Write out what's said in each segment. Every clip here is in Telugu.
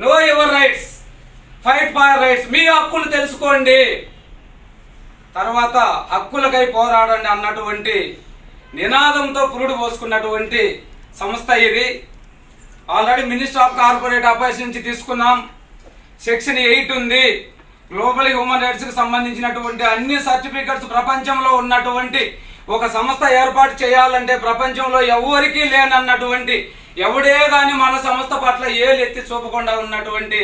Know your rights fight for rights మీ హక్కులు తెలుసుకోండి. తర్వాత హక్కులకై పోరాడండి అన్నటువంటి నినాదంతో పురుడు పోసుకున్నటువంటి సంస్థ ఇది. Already minister of corporate affairs నుంచి తీసుకున్నాం. సెక్షన్ ఎయిట్ ఉంది. గ్లోబల్ హ్యూమన్ రైట్స్కి సంబంధించినటువంటి అన్ని సర్టిఫికెట్స్ ప్రపంచంలో ఉన్నటువంటి ఒక సంస్థ ఏర్పాటు చేయాలంటే ప్రపంచంలో ఎవరికీ లేనన్నటువంటి ఎవడే కానీ మన సంస్థ పట్ల ఏలు ఎత్తి చూపకుండా ఉన్నటువంటి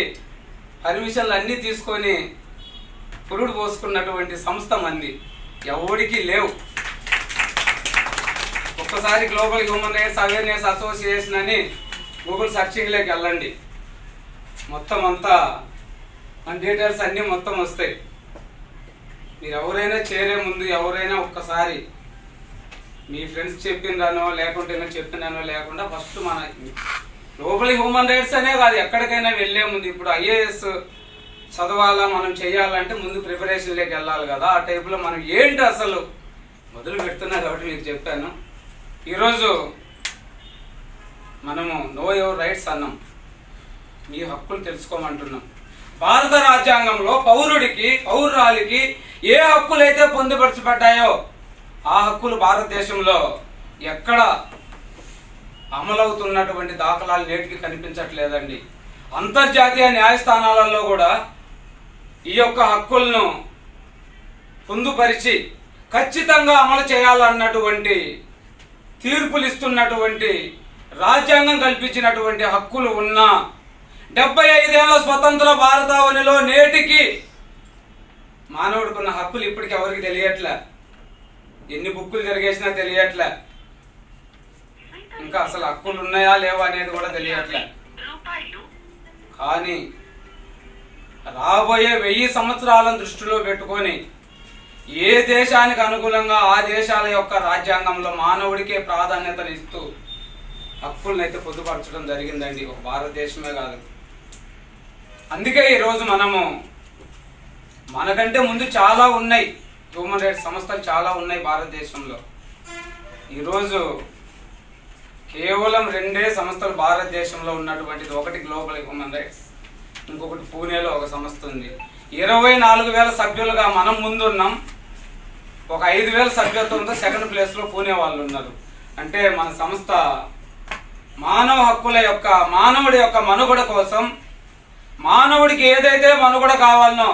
పర్మిషన్లు అన్నీ తీసుకొని పురుడు పోసుకున్నటువంటి సంస్థ మంది ఎవడికి లేవు. ఒక్కసారి global human rights awareness association అని గూగుల్ సర్చింగ్లోకి వెళ్ళండి. మొత్తం అంతా మన డీటెయిల్స్ అన్నీ మొత్తం వస్తాయి. మీరు ఎవరైనా చేరే ముందు ఎవరైనా ఒక్కసారి మీ ఫ్రెండ్స్ చెప్పిందనో లేకుంటే ఏమో లేకుండా ఫస్ట్ మన గ్లోబల్ హ్యూమన్ రైట్స్ అనే కాదు ఎక్కడికైనా వెళ్ళే ముందు ఇప్పుడు ఐఏఎస్ చదవాలా మనం చేయాలంటే ముందు ప్రిపరేషన్లోకి వెళ్ళాలి కదా. ఆ టైపులో మనం ఏంటి అసలు మొదలు పెడుతున్నా కాబట్టి మీకు చెప్పాను. ఈరోజు మనము నో యువర్ రైట్స్ అన్నాం. మీ హక్కులు తెలుసుకోమంటున్నాం. భారత రాజ్యాంగంలో పౌరుడికి పౌరురాలికి ఏ హక్కులైతే పొందుపరచబడ్డాయో ఆ హక్కులు భారతదేశంలో ఎక్కడ అమలవుతున్నటువంటి దాఖలాలు నేటికి కనిపించట్లేదండి. అంతర్జాతీయ న్యాయస్థానాలలో కూడా ఈ యొక్క హక్కులను పొందుపరిచి ఖచ్చితంగా అమలు చేయాలన్నటువంటి తీర్పులు ఇస్తున్నటువంటి రాజ్యాంగం కల్పించినటువంటి హక్కులు ఉన్న డెబ్బై ఐదేళ్ళ స్వతంత్ర భారతావనిలో నేటికి మానవుడికున్న హక్కులు ఇప్పటికి ఎవరికి తెలియట్లే. ఎన్ని బుక్కులు తిరిగేసినా తెలియట్లే. ఇంకా అసలు హక్కులు ఉన్నాయా లేవా అనేది కూడా తెలియట్లే. కానీ రాబోయే వెయ్యి సంవత్సరాలను దృష్టిలో పెట్టుకొని ఏ దేశానికి అనుగుణంగా ఆ దేశాల యొక్క రాజ్యాంగంలో మానవుడికే ప్రాధాన్యతను ఇస్తూ హక్కులను అయితే పొందుపరచడం జరిగిందండి. ఒక భారతదేశమే కాదు. అందుకే ఈరోజు మనము మనకంటే ముందు చాలా ఉన్నాయి. హ్యూమన్ రైట్స్ సంస్థలు చాలా ఉన్నాయి భారతదేశంలో. ఈరోజు కేవలం రెండే సంస్థలు భారతదేశంలో ఉన్నటువంటిది. ఒకటి గ్లోబల్ హ్యూమన్ రైట్స్ ఇంకొకటి పూణేలో ఒక సంస్థ ఉంది. ఇరవై నాలుగు వేల సభ్యులుగా మనం ముందున్నాం. ఒక ఐదు వేల సభ్యత్వంతో సెకండ్ ప్లేస్లో పూణే వాళ్ళు ఉన్నారు. అంటే మన సంస్థ మానవ హక్కుల యొక్క మానవుడి యొక్క మనుగడ కోసం మానవుడికి ఏదైతే మనుగడ కావాలనో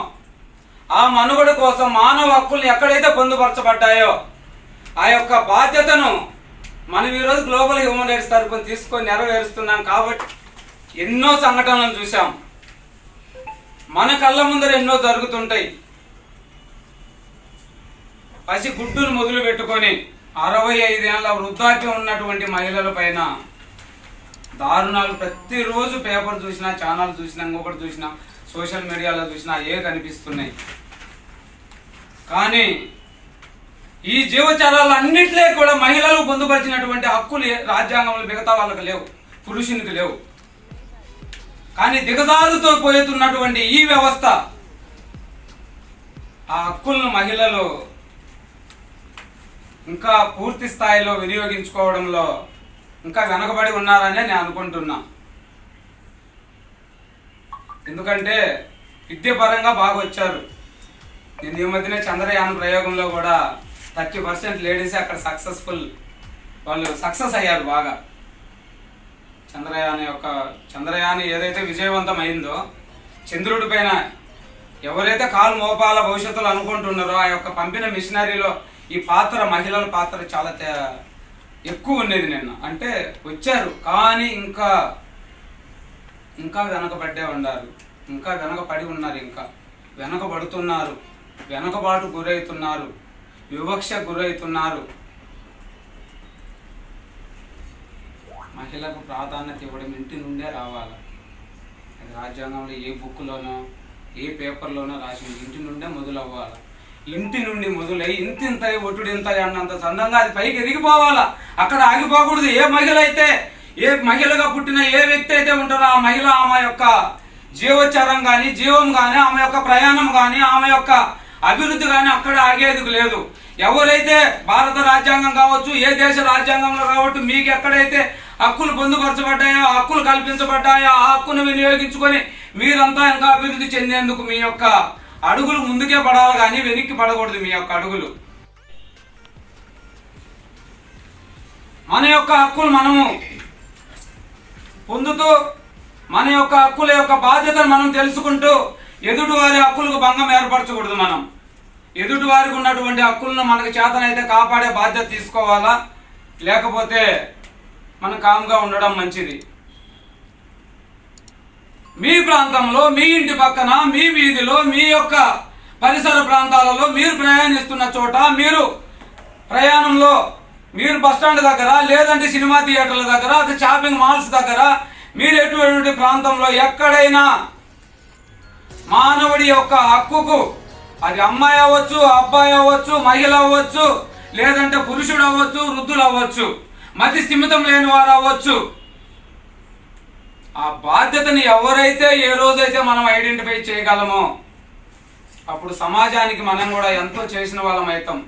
ఆ మనుగడ కోసం మానవ హక్కుల్ని ఎక్కడైతే పొందుపరచబడ్డాయో ఆ యొక్క బాధ్యతను మనం ఈరోజు గ్లోబల్ హ్యూమన్ రైట్స్ తరఫున తీసుకొని నెరవేరుస్తున్నాం కాబట్టి ఎన్నో సంఘటనలను చూసాం మన కళ్ళ ముందర ఎన్నో జరుగుతుంటాయి. పసి గుడ్డును మొదలు పెట్టుకొని అరవై ఐదేళ్ళ వృద్ధాప్యం ఉన్నటువంటి మహిళల పైన దారుణాలు ప్రతిరోజు పేపర్ చూసినా ఛానల్ చూసినా ఇంకొకటి చూసినా సోషల్ మీడియాలో చూసినా ఏ కనిపిస్తున్నాయి. కానీ ఈ జీవచరాలన్నింటిలో కూడా మహిళలు పొందుపరిచినటువంటి హక్కులు రాజ్యాంగంలో మిగతా వాళ్ళకి లేవు పురుషునికి లేవు. కానీ దిగజారుతో పోతున్నటువంటి ఈ వ్యవస్థ ఆ హక్కులను మహిళలు ఇంకా పూర్తి స్థాయిలో వినియోగించుకోవడంలో ఇంకా వెనకబడి ఉన్నారనే నేను అనుకుంటున్నా. ఎందుకంటే విద్యపరంగా బాగా వచ్చారు నేను ఈ మధ్యనే చంద్రయాన్ ప్రయోగంలో కూడా థర్టీ పర్సెంట్ లేడీస్ అక్కడ సక్సెస్ఫుల్. వాళ్ళు సక్సెస్ అయ్యారు బాగా. చంద్రయాన్ యొక్క చంద్రయాన్ ఏదైతే విజయవంతం అయిందో చంద్రుడి పైన ఎవరైతే కాలు మోపాల భవిష్యత్తులో అనుకుంటున్నారో ఆ యొక్క పంపిన మిషనరీలో ఈ పాత్ర మహిళల పాత్ర చాలా తే- ఎక్కువ ఉండేది నిన్న. అంటే వచ్చారు కానీ ఇంకా ఇంకా వెనకబడ్డే ఉన్నారు. ఇంకా వెనకబడి ఉన్నారు ఇంకా. వెనకబడుతున్నారు. వెనుకబాటు గురవుతున్నారు వివక్ష గురవుతున్నారు. మహిళకు ప్రాధాన్యత ఇవ్వడం ఇంటి నుండే రావాలి. అది రాజ్యాంగంలో ఏ బుక్లోనో ఏ పేపర్లోనో రాసింది ఇంటి నుండే మొదలవ్వాలి. ఇంటి నుండి మొదలై ఇంతింత ఒట్టుడింత అన్నంత చందంగా అది పైకి ఎదిగిపోవాలా? అక్కడ ఆగిపోకూడదు. ఏ మహిళ అయితే ఏ మహిళగా పుట్టిన ఏ వ్యక్తి అయితే ఉంటారో ఆ మహిళ ఆమె యొక్క జీవోచ్చారం కానీ జీవం కానీ ఆమె యొక్క ప్రయాణం కానీ ఆమె యొక్క అభివృద్ధి కానీ అక్కడ ఆగేది లేదు. ఎవరైతే భారత రాజ్యాంగం కావచ్చు ఏ దేశ రాజ్యాంగంలో కావచ్చు మీకు ఎక్కడైతే హక్కులు పొందుపరచబడ్డాయో హక్కులు కల్పించబడ్డాయో ఆ హక్కును వినియోగించుకొని మీరంతా ఇంకా అభివృద్ధి చెందేందుకు మీ యొక్క అడుగులు ముందుకే పడాలి కానీ వెనక్కి పడకూడదు మీ యొక్క అడుగులు. మన యొక్క హక్కులు మనము పొందుతూ మన యొక్క హక్కుల యొక్క బాధ్యతను మనం తెలుసుకుంటూ ఎదుటి వారి హక్కులకు భంగం ఏర్పరచకూడదు మనం. ఎదుటి వారికి ఉన్నటువంటి హక్కులను మనకు చేతనైతే కాపాడే బాధ్యత తీసుకోవాలా? లేకపోతే మనం కామ్గా ఉండడం మంచిది. మీ ప్రాంతంలో మీ ఇంటి పక్కన మీ వీధిలో మీ యొక్క పరిసర ప్రాంతాలలో మీరు ప్రయాణిస్తున్న చోట మీరు ప్రయాణంలో మీరు బస్ స్టాండ్ దగ్గర లేదంటే సినిమా థియేటర్ల దగ్గర అది షాపింగ్ మాల్స్ దగ్గర మీరు ఎటువంటి ప్రాంతంలో ఎక్కడైనా మానవుడి యొక్క హక్కుకు అది అమ్మాయి అవ్వచ్చు అబ్బాయి అవ్వచ్చు మహిళ అవ్వచ్చు లేదంటే పురుషుడు అవ్వచ్చు వృద్ధులు అవ్వచ్చు మతి స్థిమితం లేని వారు అవ్వచ్చు. ఆ బాధ్యతని ఎవరైతే ఏ రోజైతే మనం ఐడెంటిఫై చేయగలమో అప్పుడు సమాజానికి మనం కూడా ఎంతో చేసిన వాళ్ళం అవుతాం.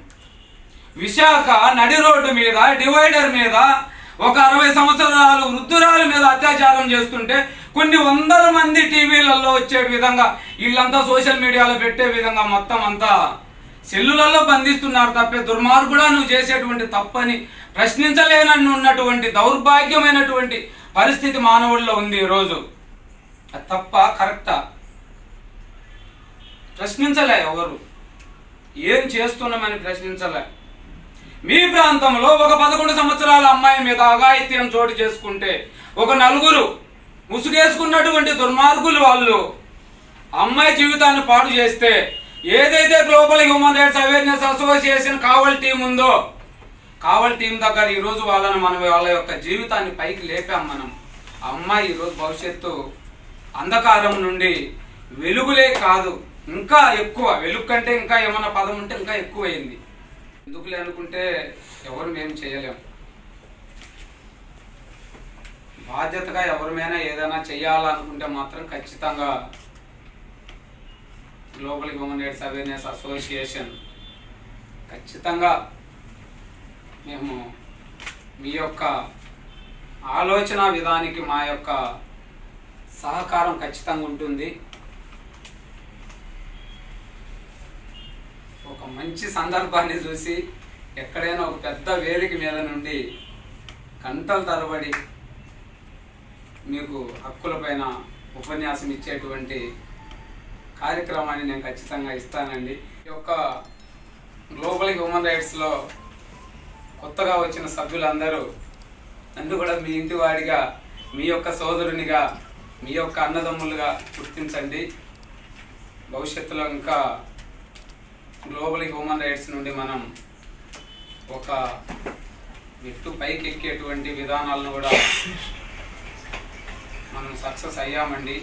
విశాఖ నడి రోడ్డు మీద డివైడర్ మీద ఒక అరవై సంవత్సరాలు వృద్ధురాల మీద అత్యాచారం చేస్తుంటే కొన్ని వందల మంది టీవీలలో వచ్చే విధంగా వీళ్ళంతా సోషల్ మీడియాలో పెట్టే విధంగా మొత్తం అంతా సెల్లులలో బంధిస్తున్నారు తప్పే. దుర్మార్గుడా నువ్వు చేసేటువంటి తప్పని ప్రశ్నించలేనని ఉన్నటువంటి దౌర్భాగ్యమైనటువంటి పరిస్థితి మానవుల్లో ఉంది ఈరోజు. అది తప్ప కరెక్టా? ప్రశ్నించలే ఎవరు? ఏం చేస్తున్నామని ప్రశ్నించలే. మీ ప్రాంతంలో ఒక పదకొండు సంవత్సరాల అమ్మాయి మీద అఘాయిత్యం చోటు చేసుకుంటే ఒక నలుగురు ముసుగేసుకున్నటువంటి దుర్మార్గులు వాళ్ళు అమ్మాయి జీవితాన్ని పాడు చేస్తే ఏదైతే global human rights awareness association కావల్ team ఉందో కావల్ టీం దగ్గర ఈరోజు వాళ్ళని మనం వాళ్ళ యొక్క జీవితాన్ని పైకి లేపాం మనం. అమ్మాయి ఈరోజు భవిష్యత్తు అంధకారం నుండి వెలుగులే కాదు ఇంకా ఎక్కువ వెలుగు కంటే ఇంకా ఏమన్నా పదం ఉంటే ఇంకా ఎక్కువైంది. ఎందుకులే అనుకుంటే ఎవరు మేము చేయలేం. బాధ్యతగా ఎవరిమైనా ఏదైనా చేయాలనుకుంటే మాత్రం ఖచ్చితంగా global human rights awareness association ఖచ్చితంగా మేము మీ యొక్క ఆలోచన విధానికి మా యొక్క సహకారం ఖచ్చితంగా ఉంటుంది. ఒక మంచి సందర్భాన్ని చూసి ఎక్కడైనా ఒక పెద్ద వేదిక మీద నుండి గంటల తరబడి మీకు హక్కులపైన ఉపన్యాసం ఇచ్చేటువంటి కార్యక్రమాన్ని నేను ఖచ్చితంగా ఇస్తానండి. ఈ యొక్క గ్లోబల్ హ్యూమన్ రైట్స్లో కొత్తగా వచ్చిన సభ్యులందరూ నన్ను కూడా మీ ఇంటి వాడిగా మీ యొక్క సోదరునిగా మీ యొక్క అన్నదమ్ములుగా గుర్తించండి. భవిష్యత్తులో ఇంకా గ్లోబల్ హ్యూమన్ రైట్స్ నుండి మనం ఒక మెట్టు పైకి ఎక్కేటువంటి విధానాలను కూడా మనం సక్సెస్ అయ్యామండి.